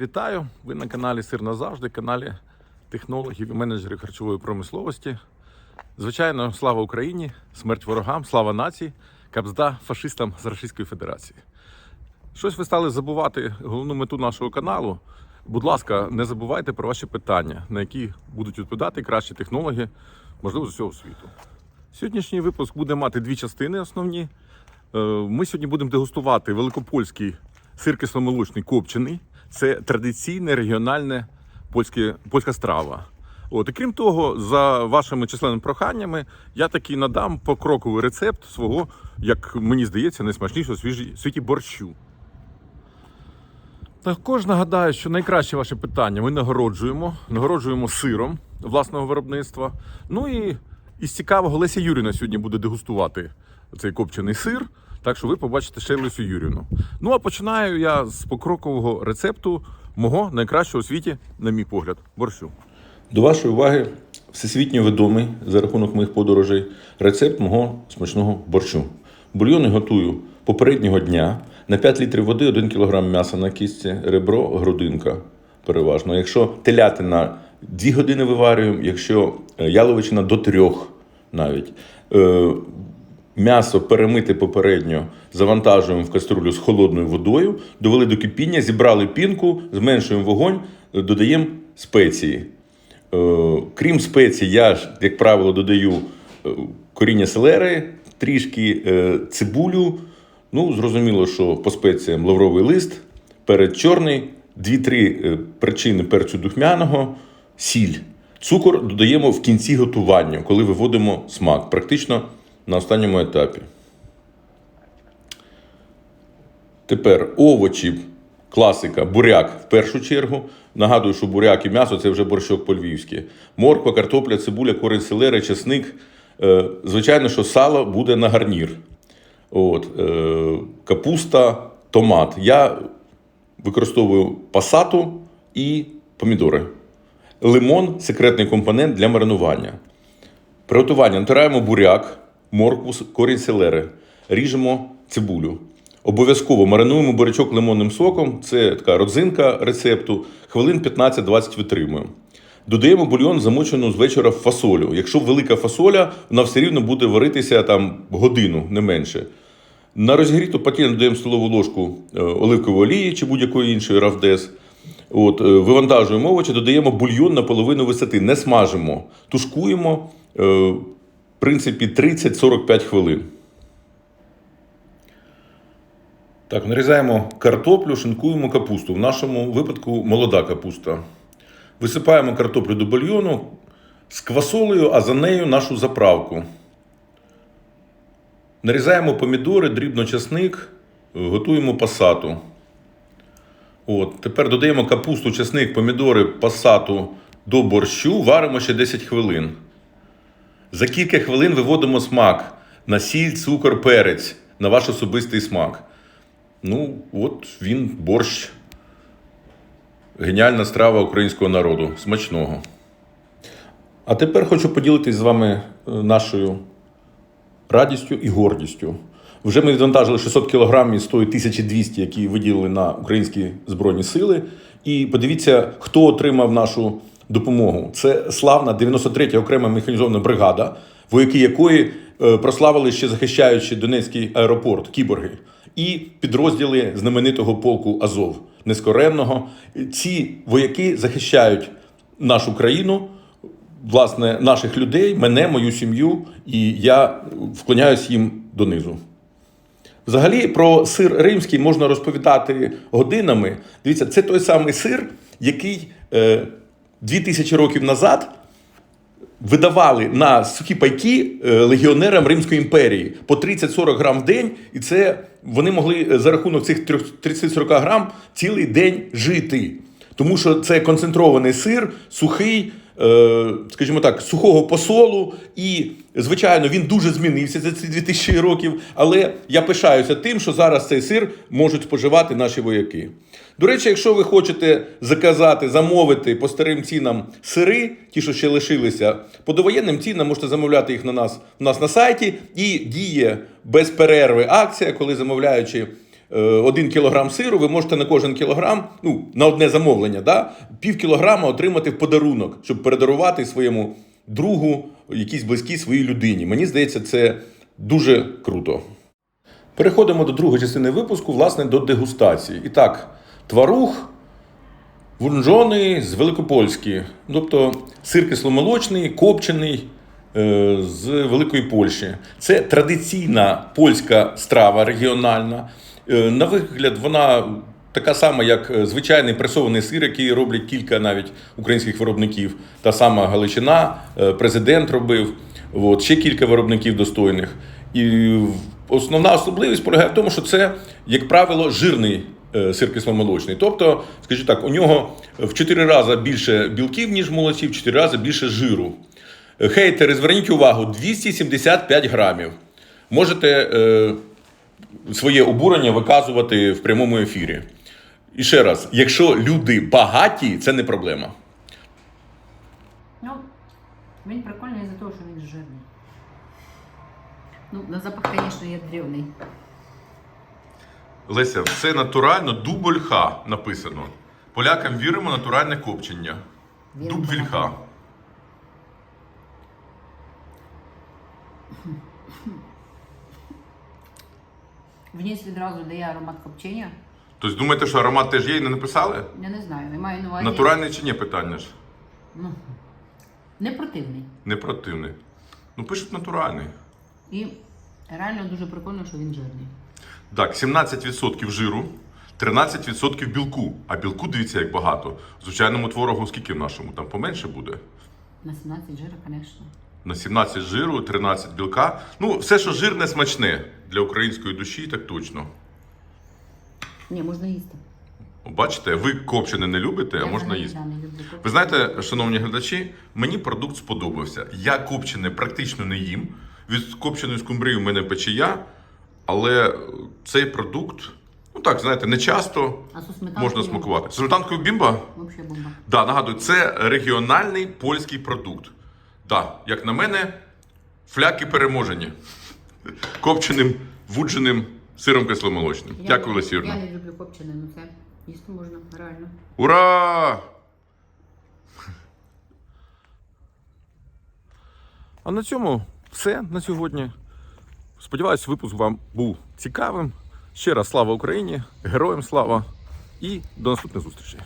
Вітаю! Ви на каналі Сир назавжди, каналі технологів і менеджерів харчової промисловості. Звичайно, слава Україні, смерть ворогам, слава нації, капзда фашистам з Російської Федерації. Щось ви стали забувати головну мету нашого каналу. Будь ласка, не забувайте про ваші питання, на які будуть відповідати кращі технологи, можливо, з усього світу. Сьогоднішній випуск буде мати дві частини основні. Е, Ми сьогодні будемо дегустувати великопольський сир кисломолочний копчений. Це традиційне регіональне польське, польська страва. От, і крім того, за вашими численними проханнями, я таки надам покроковий рецепт свого, як мені здається, найсмачнішого свіжі- світі борщу. Також нагадаю, що найкраще ваше питання ми нагороджуємо. Нагороджуємо сиром власного виробництва. Ну і із цікавого Леся Юріна сьогодні буде дегустувати цей копчений сир. Так що ви побачите ще Лесю Юріну. Ну а починаю я з покрокового рецепту мого найкращого у світі, на мій погляд, борщу. До вашої уваги всесвітньо відомий за рахунок моїх подорожей рецепт мого смачного борщу. Бульйони готую попереднього дня на 5 літрів води, 1 кг м'яса на кістці, ребро, грудинка переважно. Якщо телятина 2 години виварюємо, якщо е, яловичина до 3 навіть. М'ясо перемити попередньо завантажуємо в каструлю з холодною водою, довели до кипіння, зібрали пінку, зменшуємо вогонь, е, додаємо спеції. Е, Крім спецій, я ж, як правило, додаю е, коріння селери, трішки цибулю. Ну, зрозуміло, що по спеціям лавровий лист, перець чорний, 2-3 е, причини перцю духмяного, сіль. Цукор додаємо в кінці готування, коли виводимо смак, практично на останньому етапі. Тепер овочі, класика, буряк в першу чергу. Нагадую, що буряк і м'ясо це вже борщок по-львівськи. Морква, картопля, цибуля, корінь селери, чесник. Е, Звичайно, що сало буде на гарнір. От, е, капуста, томат. Я використовую пасату і помідори. Лимон секретний компонент для маринування. Приготування натираємо буряк, моркву, корінь селери, ріжемо цибулю. Обов'язково маринуємо бурячок лимонним соком. Це така родзинка рецепту. Хвилин 15-20 витримуємо. Додаємо бульйон, замочену з вечора фасолю. Якщо велика фасоля, вона все рівно буде варитися там годину, не менше. На розігріту пательню додаємо столову ложку е, оливкової олії чи будь-якої іншої равдес. От, е, вивантажуємо овочі, додаємо бульйон на половину висоти, не смажимо, тушкуємо е, в принципі 30-45 хвилин. Так, нарізаємо картоплю, шинкуємо капусту. В нашому випадку молода капуста. Висипаємо картоплю до бульйону з квасолею, а за нею нашу заправку. Нарізаємо помідори, дрібно часник, е, готуємо пасату. От, тепер додаємо капусту, чесник, помідори, пасату до борщу, варимо ще 10 хвилин. За кілька хвилин виводимо смак на сіль, цукор, перець, на ваш особистий смак. Ну, от він борщ. Геніальна страва українського народу. Смачного. А тепер хочу поділитись з вами е, нашою радістю і гордістю. Вже ми відвантажили 600 кг із тої 1200, які виділили на українські збройні сили. І подивіться, хто отримав нашу допомогу. Це славна 93-я окрема механізована бригада, вояки якої е, прославили ще захищаючи Донецький аеропорт, кіборги, і підрозділи знаменитого полку Азов нескоренного. Ці вояки захищають нашу країну власне, наших людей, мене, мою сім'ю, і я вклоняюсь їм донизу. Взагалі, про сир римський можна розповідати годинами. Дивіться, це той самий сир, який е, 2000 років назад видавали на сухі пайки е, легіонерам Римської імперії по 30-40 грам в день, і це вони могли е, за рахунок цих 30-40 грам цілий день жити. Тому що це концентрований сир, сухий, е, скажімо так, сухого посолу. І, звичайно, він дуже змінився за ці 2000 років. Але я пишаюся тим, що зараз цей сир можуть споживати наші вояки. До речі, якщо ви хочете заказати, замовити по старим цінам сири, ті, що ще лишилися, по довоєнним цінам можете замовляти їх на нас, у нас на сайті. І діє без перерви акція, коли замовляючи е, один кілограм сиру, ви можете на кожен кілограм, ну, на одне замовлення, да, пів кілограма отримати в подарунок, щоб передарувати своєму другу, якійсь близькій своїй людині. Мені здається, це дуже круто. Переходимо до другої частини випуску, власне, до дегустації. І так, тварух вунжоний з Великопольські, тобто сир кисломолочний, копчений е, з Великої Польщі. Це традиційна польська страва регіональна. Е, на вигляд, вона така сама, як е, звичайний пресований сир, який роблять кілька навіть українських виробників. Та сама Галичина, президент робив, от, ще кілька виробників достойних. І основна особливість полягає в тому, що це, як правило, жирний сир кисломолочний. Тобто, скажімо так, у нього в 4 рази більше білків, ніж в молоці, в 4 рази більше жиру. Е, Хейтери, зверніть увагу, 275 грамів. Можете е, своє обурення виказувати в прямому ефірі. І ще раз, якщо люди багаті, це не проблема. Ну, він прикольний із-за того, що він жирний. Ну, на запах, звісно, є древний. Леся, все натурально, дубль Х написано. Полякам віримо натуральне копчення. Віримо Дубль Х. Вніс відразу дає аромат копчення. Тобто думаєте, що аромат теж є і не написали? Я не знаю, я маю на увазі. Натуральний чи ні питання ж? Ну, не противний. Не противний. Ну, пишуть натуральний. І реально дуже прикольно, що він жирний. Так, 17% жиру, 13% білку. А білку дивіться, як багато. Звичайному творогу скільки в нашому? Там поменше буде. На 17 жира, звісно. На 17 жиру, 13 білка. Ну, все, що жирне, смачне для української душі, так точно. Ні, можна їсти. Бачите, ви копчене не любите, а можна їсти. Ви знаєте, шановні глядачі, мені продукт сподобався. Я копчене практично не їм. Від копченої скумбрії в мене печія, але цей продукт, ну так, знаєте, не часто А можна смакувати. З сметанкою бімба? Взагалі бомба. Да, нагадую, це регіональний польський продукт. Да, як на мене, фляки переможені. Копченим, вудженим сиром кисломолочним. Я Дякую, Лесірна. Я не люблю копчене, ну це їсти можна, реально. Ура! А на цьому все на сьогодні. Сподіваюсь, випуск вам був цікавим. Ще раз слава Україні, героям слава і до наступних зустрічей.